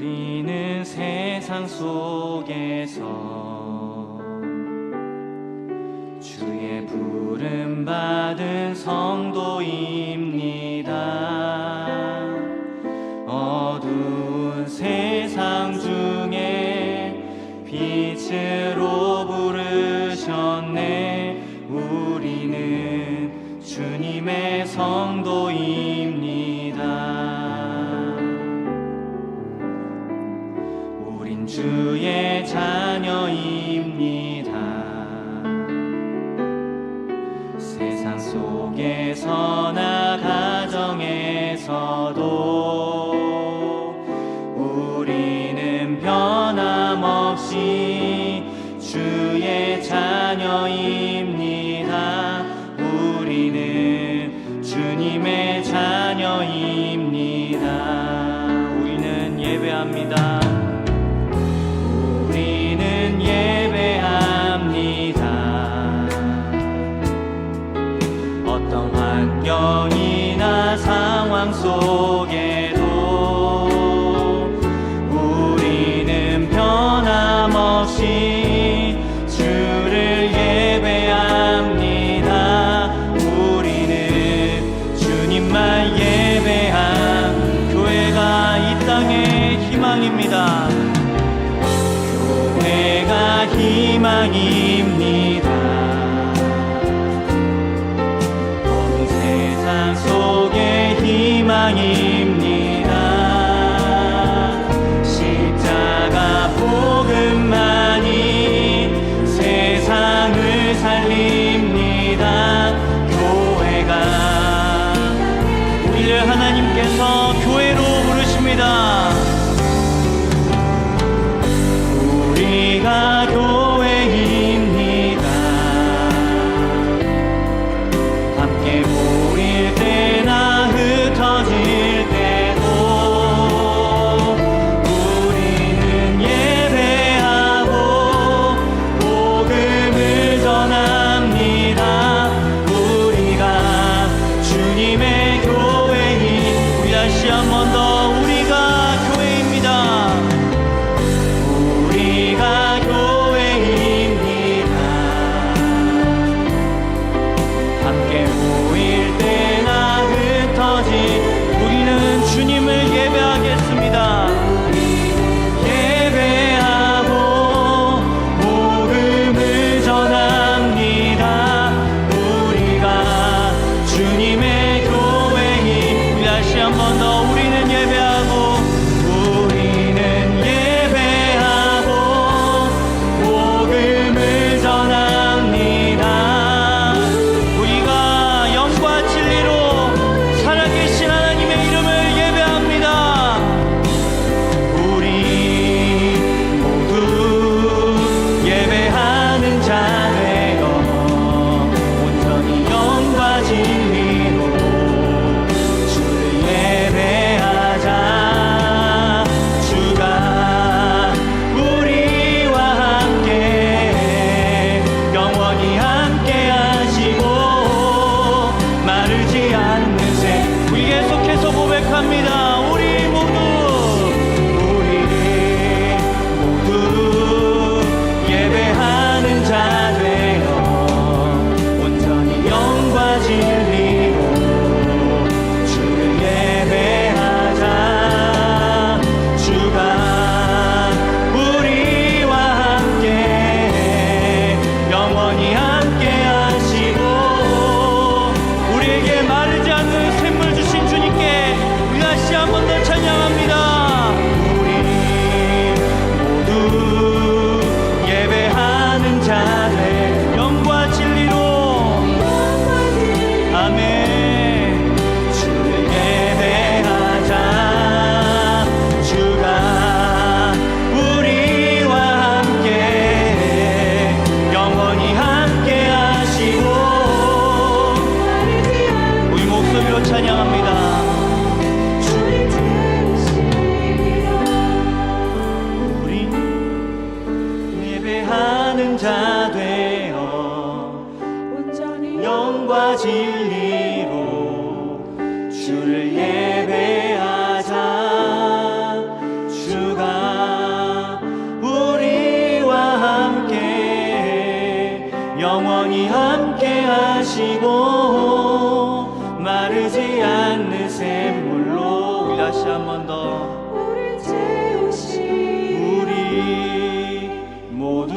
우리는 세상 속에서 주의 자녀입니다. 세상 속에서나 가정에서도 우리는 변함없이 주의 자녀입니다. 우리는 주님의 자녀입니다. 우리는 예배합니다. 희망입니다. 교회가 희망입니다. 온 세상 속에 희망이 영원히 함께 하시고 마르지 않는 샘물로 다시 한 번 더. 우리 모두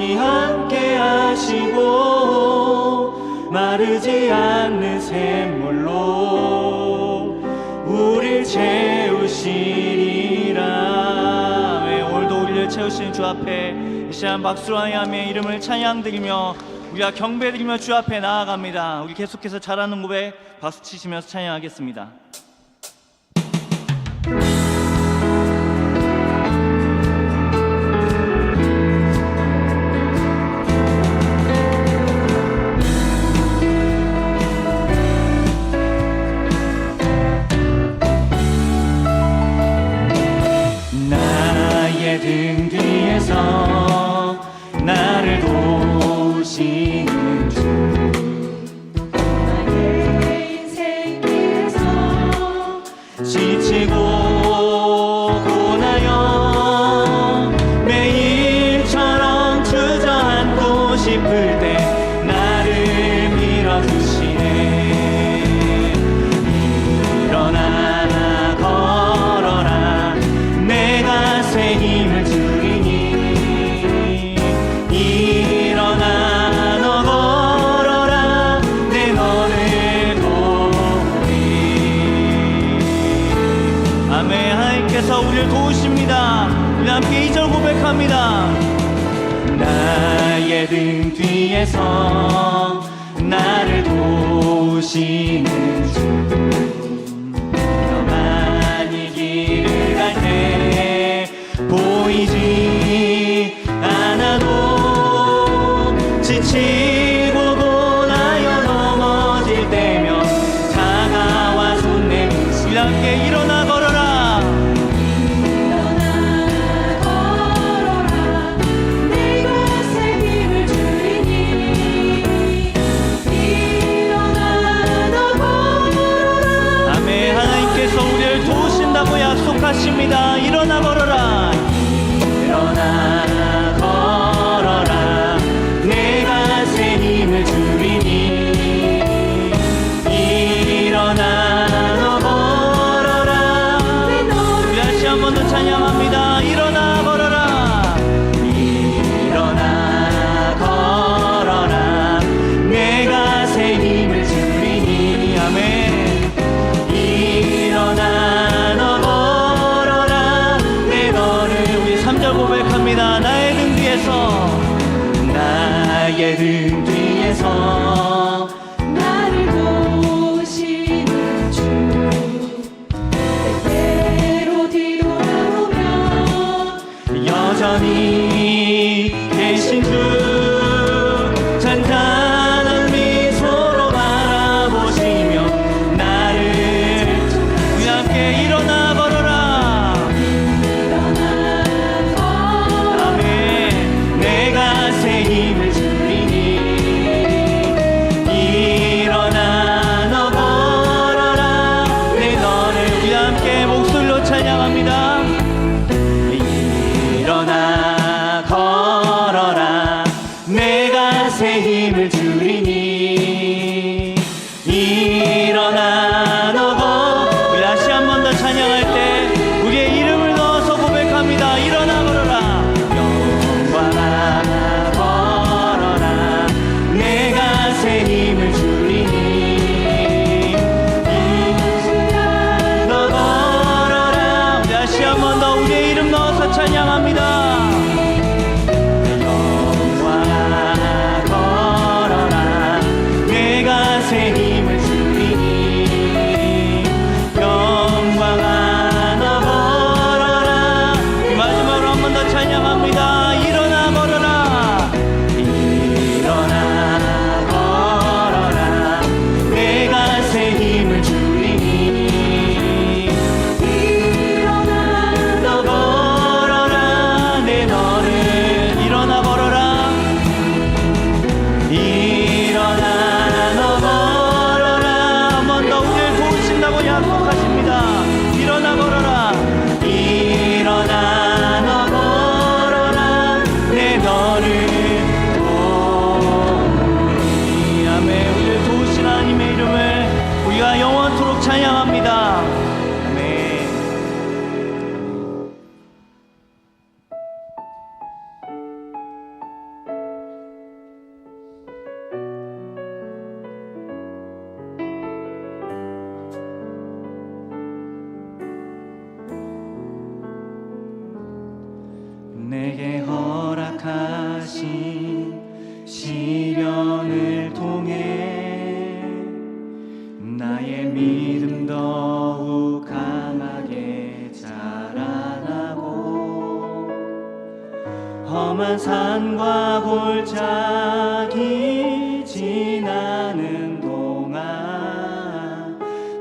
영원히 함께 하시고 마르지 않는 샘물로 우릴 채우시리라. 네, 오늘도 우리를 채우시는 주 앞에 이 시간 박수와 야며 이름을 찬양드리며 우리가 경배드리며 주 앞에 나아갑니다. 우리 계속해서 잘하는 고백 박수 치시면서 찬양하겠습니다. 나의 등 뒤에서 나를 도우시는 주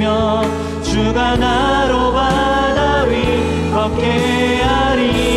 주며 주가 나로 바다 위 걷게 하리.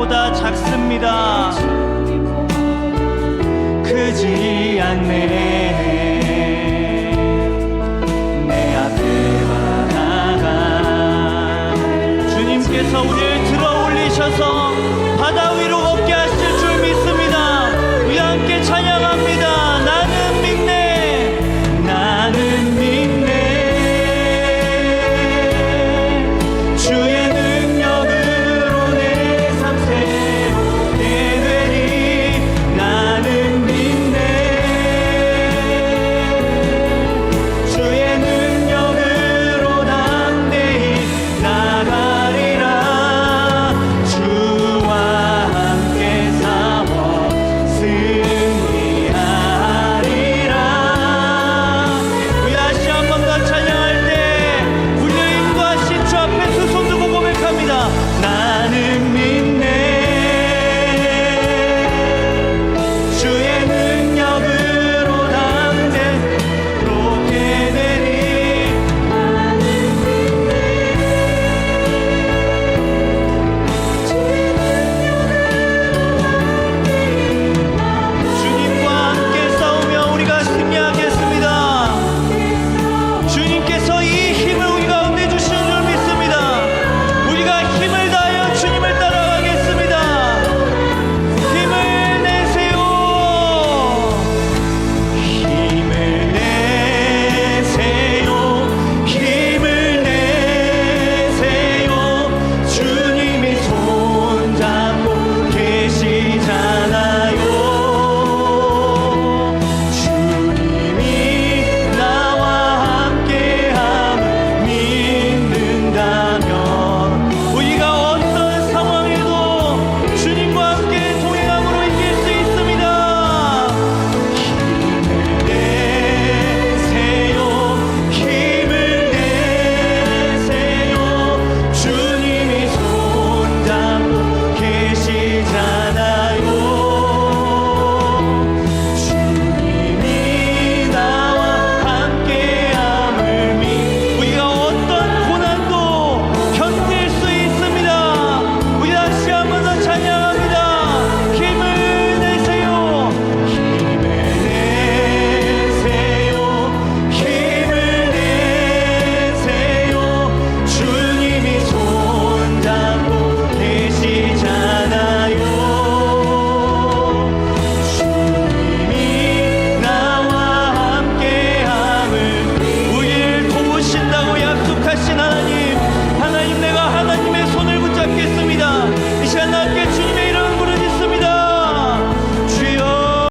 보다 작습니다. 크지 않네. 내 앞에 바다가 주님께서 우리를 들어 올리셔서